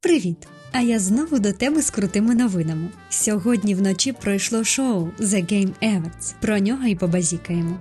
Привіт! А я знову до тебе з крутими новинами. Сьогодні вночі пройшло шоу The Game Awards. Про нього і побазікаємо.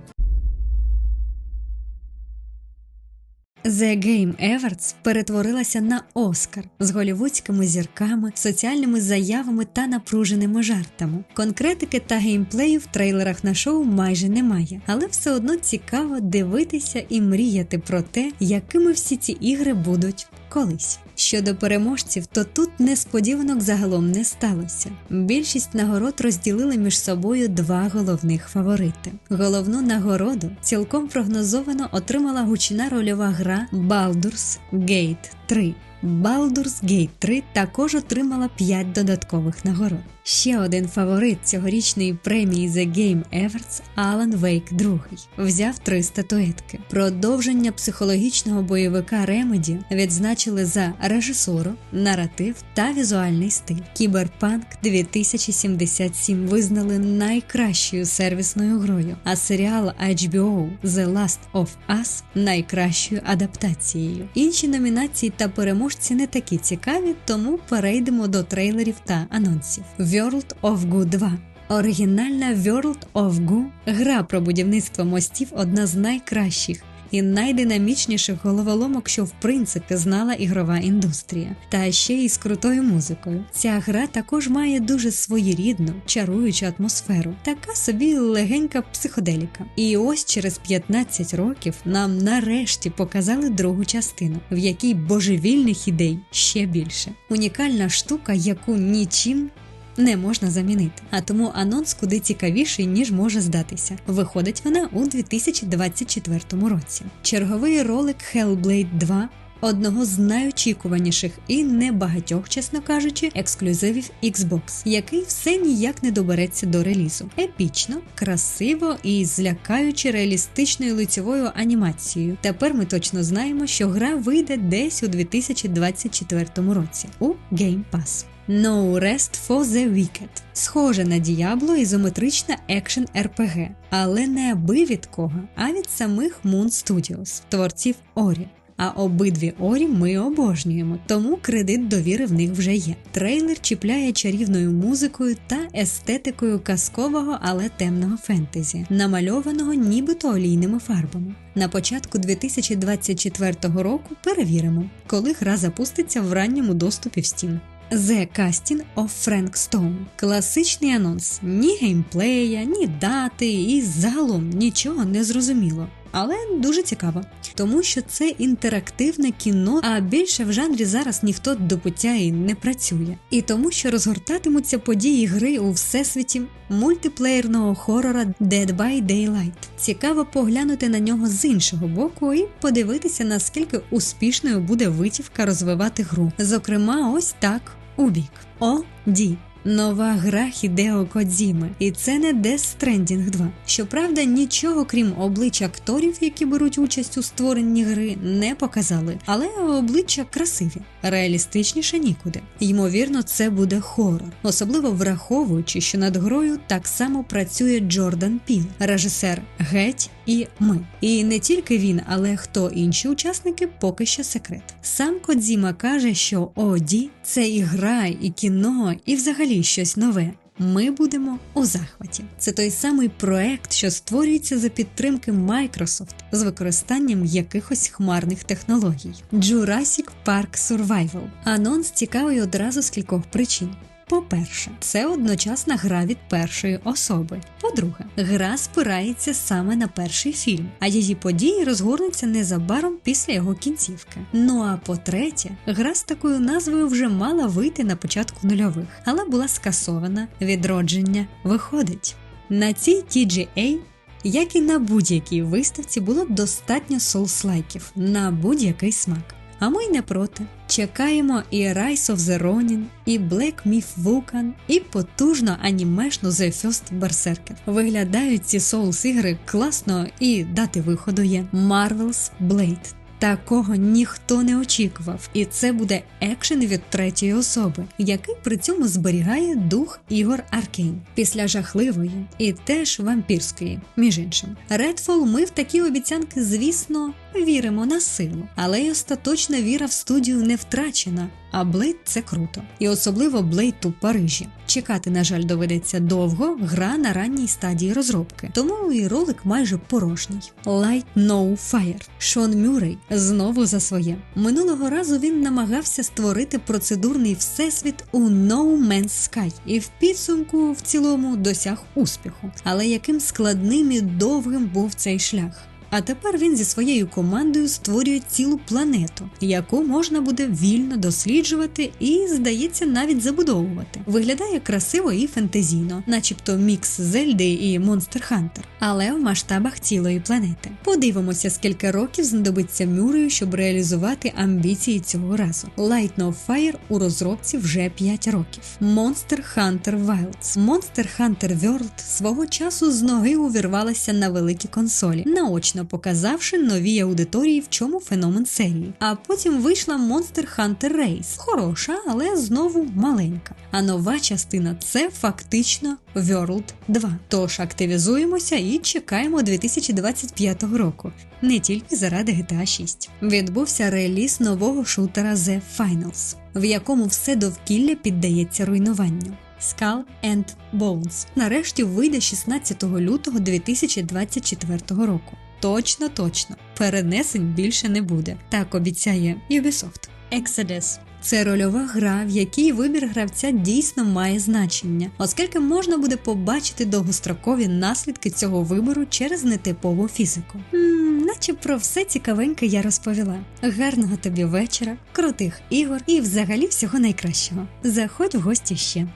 The Game Awards перетворилася на Оскар з голівудськими зірками, соціальними заявами та напруженими жартами. Конкретики та геймплею в трейлерах на шоу майже немає, але все одно цікаво дивитися і мріяти про те, якими всі ці ігри будуть колись. Щодо переможців, то тут несподіванок загалом не сталося. Більшість нагород розділили між собою два головних фаворити. Головну нагороду цілком прогнозовано отримала гучна рольова гра Baldur's Gate 3. Baldur's Gate 3 також отримала 5 додаткових нагород. Ще один фаворит цьогорічної премії The Game Awards Alan Wake 2 взяв три статуетки. Продовження психологічного бойовика Remedy відзначили за режисуру, наратив та візуальний стиль. Кіберпанк 2077 визнали найкращою сервісною грою, а серіал HBO The Last of Us найкращою адаптацією. Інші номінації та переможці не такі цікаві, тому перейдемо до трейлерів та анонсів. World of Goo 2 Оригінальна World of Goo – гра про будівництво мостів одна з найкращих і найдинамічніших головоломок, що в принципі знала ігрова індустрія, та ще й з крутою музикою. Ця гра також має дуже своєрідну, чаруючу атмосферу, така собі легенька психоделіка. І ось через 15 років нам нарешті показали другу частину, в якій божевільних ідей ще більше. Унікальна штука, яку нічим не можна замінити. А тому анонс куди цікавіший, ніж може здатися. Виходить вона у 2024 році. Черговий ролик Hellblade 2 Одного з найочікуваніших і небагатьох, чесно кажучи, ексклюзивів Xbox, який все ніяк не добереться до релізу. Епічно, красиво і злякаючи реалістичною лицевою анімацією. Тепер ми точно знаємо, що гра вийде десь у 2024 році у Game Pass. No Rest for the Wicked. Схоже на Діабло ізометрична екшен RPG, але не аби від кого, а від самих Moon Studios, творців Орі. А обидві орі ми обожнюємо, тому кредит довіри в них вже є. Трейлер чіпляє чарівною музикою та естетикою казкового, але темного фентезі, намальованого нібито олійними фарбами. На початку 2024 року перевіримо, коли гра запуститься в ранньому доступі в Steam. The Casting of Frank Stone. Класичний анонс. Ні геймплея, ні дати, і загалом нічого не зрозуміло. Але дуже цікаво, тому що це інтерактивне кіно, а більше в жанрі зараз ніхто до пуття і не працює. І тому, що розгортатимуться події гри у всесвіті мультиплеєрного хорора Dead by Daylight. Цікаво поглянути на нього з іншого боку і подивитися, наскільки успішною буде витівка розвивати гру. Зокрема, ось так у бік. О, Ді. Нова гра Хідео Кодзіми, і це не Death Stranding 2. Щоправда, нічого крім облич акторів, які беруть участь у створенні гри, не показали, але обличчя красиві, реалістичніше нікуди. Ймовірно, це буде хорор, особливо враховуючи, що над грою так само працює Джордан Піл, режисер Геть і ми. І не тільки він, але хто інші учасники, поки що секрет. Сам Кодзіма каже, що Оді це і гра, і кіно, і взагалі щось нове. Ми будемо у захваті. Це той самий проект, що створюється за підтримки Microsoft з використанням якихось хмарних технологій. Jurassic Park Survival. Анонс цікавий одразу з кількох причин. По-перше, це одночасна гра від першої особи. По-друге, гра спирається саме на перший фільм, а її події розгорнуться незабаром після його кінцівки. Ну а по-третє, гра з такою назвою вже мала вийти на початку нульових, але була скасована. Відродження виходить. На цій TGA як і на будь-якій виставці було достатньо соус-лайків на будь-який смак. А ми й не проти. Чекаємо і Rise of the Ronin, і Black Myth Vulcan, і потужно анімешну The First Berserker. Виглядають ці соус ігри класно і дати виходу є. Marvel's Blade. Такого ніхто не очікував, і це буде екшен від третьої особи, який при цьому зберігає дух ігор Аркейн після жахливої і теж вампірської, між іншим. Redfall ми в такі обіцянки, звісно, віримо на силу, але й остаточна віра в студію не втрачена. А Блейд це круто, і особливо Блейд у Парижі. Чекати, на жаль, доведеться довго. Гра на ранній стадії розробки, тому і ролик майже порожній. Light No Fire. Шон Мюррей знову за своє. Минулого разу він намагався створити процедурний всесвіт у No Man's Sky і в підсумку в цілому досяг успіху. Але яким складним і довгим був цей шлях. А тепер він зі своєю командою створює цілу планету, яку можна буде вільно досліджувати і, здається, навіть забудовувати. Виглядає красиво і фентезійно, начебто мікс Зельди і Монстер Хантер, але в масштабах цілої планети. Подивимося, скільки років знадобиться Мюрею, щоб реалізувати амбіції цього разу. Light No Fire у розробці вже 5 років. Monster Hunter Wilds. Monster Hunter World свого часу з ноги увірвалася на великі консолі. Наочно показавши новій аудиторії, в чому феномен серії. А потім вийшла Monster Hunter Race. Хороша, але знову маленька. А нова частина це фактично World 2. Тож активізуємося і чекаємо 2025 року. Не тільки заради GTA 6. Відбувся реліз нового шутера The Finals, в якому все довкілля піддається руйнуванню. Skull and Bones нарешті вийде 16 лютого 2024 року. Точно, точно, перенесень більше не буде. Так обіцяє Ubisoft. Exodus це рольова гра, в якій вибір гравця дійсно має значення, оскільки можна буде побачити довгострокові наслідки цього вибору через нетипову фізику. М-м, наче про все цікавеньке я розповіла. Гарного тобі вечора, крутих ігор і взагалі всього найкращого. Заходь в гості ще.